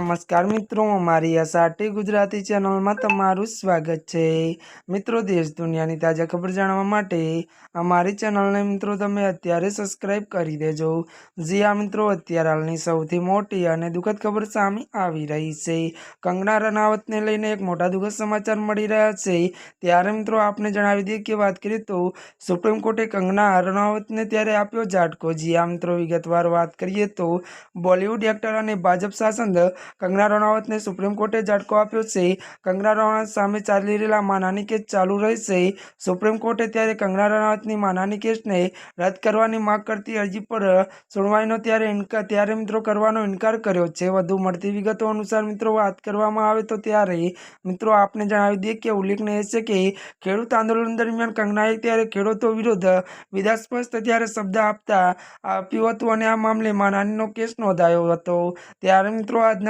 નમસ્કાર મિત્રો અમારી એસઆરટી ગુજરાતી ચેનલમાં તમારું સ્વાગત છે. મિત્રો, દેશ દુનિયાની તાજા ખબર જાણવા માટે અમારી ચેનલને મિત્રો તમે અત્યારે સબસ્ક્રાઇબ કરી દેજો. જી આ મિત્રો, અત્યારે હાલની સૌથી મોટી અને દુઃખદ ખબર સામે આવી રહી છે. કંગના રનાવતને લઈને એક મોટા દુઃખદ સમાચાર મળી રહ્યા છે. ત્યારે મિત્રો, આપને જણાવી દઈએ કે વાત કરીએ તો સુપ્રીમ કોર્ટે કંગના રનાવતને ત્યારે આપ્યો ઝાટકો. જી આ મિત્રો, વિગતવાર વાત કરીએ તો બોલિવૂડ એક્ટર અને ભાજપ શાસન કંગના રણાવતને સુપ્રીમ કોર્ટે ઝાટકો આપ્યો છે કંગના રણાવત સામે ચાલી રહેલા માનાની કેસ ચાલુ રહેશે સુપ્રીમ કોર્ટે ત્યારે કંગના રણાવતની માનાની કેસને રદ કરવાની માંગ કરતી અરજી પર સુનવાઈનો ત્યારે ઇનકાર ત્યારે મિત્રો કરવાનો ઇનકાર કર્યો છે. વધુ મળતી વિગતો અનુસાર મિત્રો વાત કરવામાં આવે તો ત્યારે મિત્રો આપને જણાવી દઈએ કે ઉલ્લેખનીય છે કે ખેડૂત આંદોલન દરમિયાન કંગનાએ ત્યારે ખેડૂતો વિરુદ્ધ વિવાદાસ્પદ ત્યારે શબ્દ આપતા આપ્યું હતું અને આ મામલે માનાનીનો કેસ નોંધાયો હતો. ત્યારે મિત્રો આજના